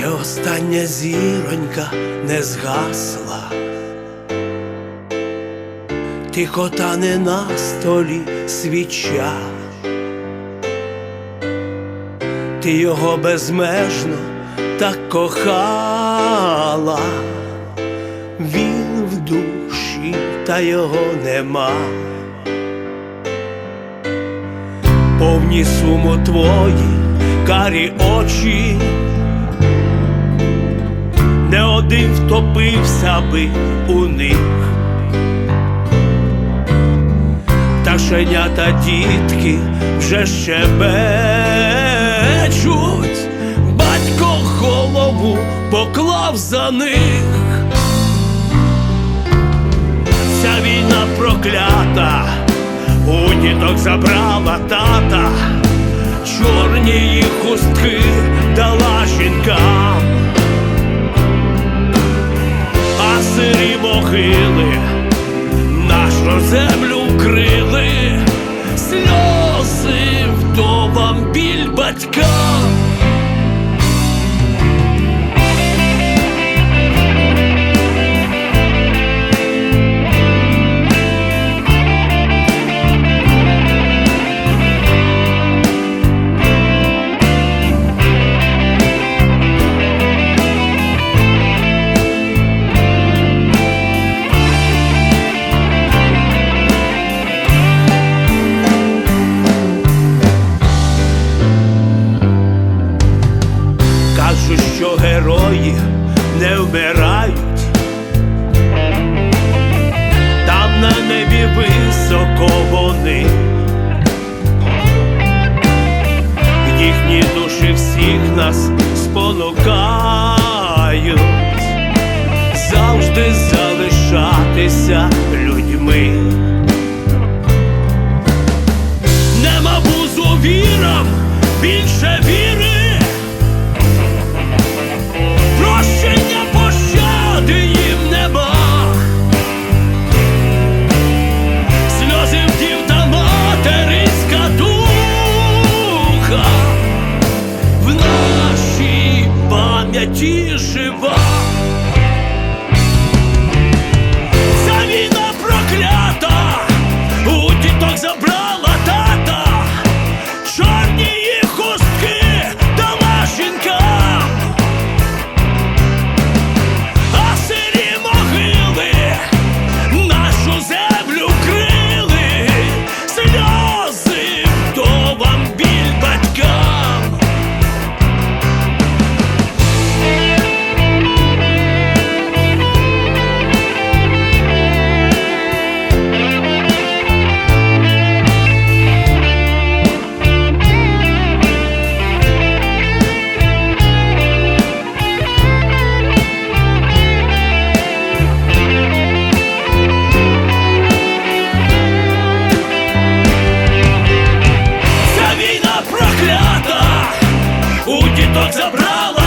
Ще остання зіронька не згасла, тихо тане на столі свіча, ти його безмежно так кохала, він в душі, та його нема. Повні суму твої карі очі, не втопився би у них, та щенята дітки вже щебечуть, батько голову поклав за них. Ця війна проклята, у діток забрала тата, чорні їх хустки дала жінкам, сирі могили нашу землю вкрили, сльози вдовам біль батькам. Нас спонукають, завжди залишатися діток забрала.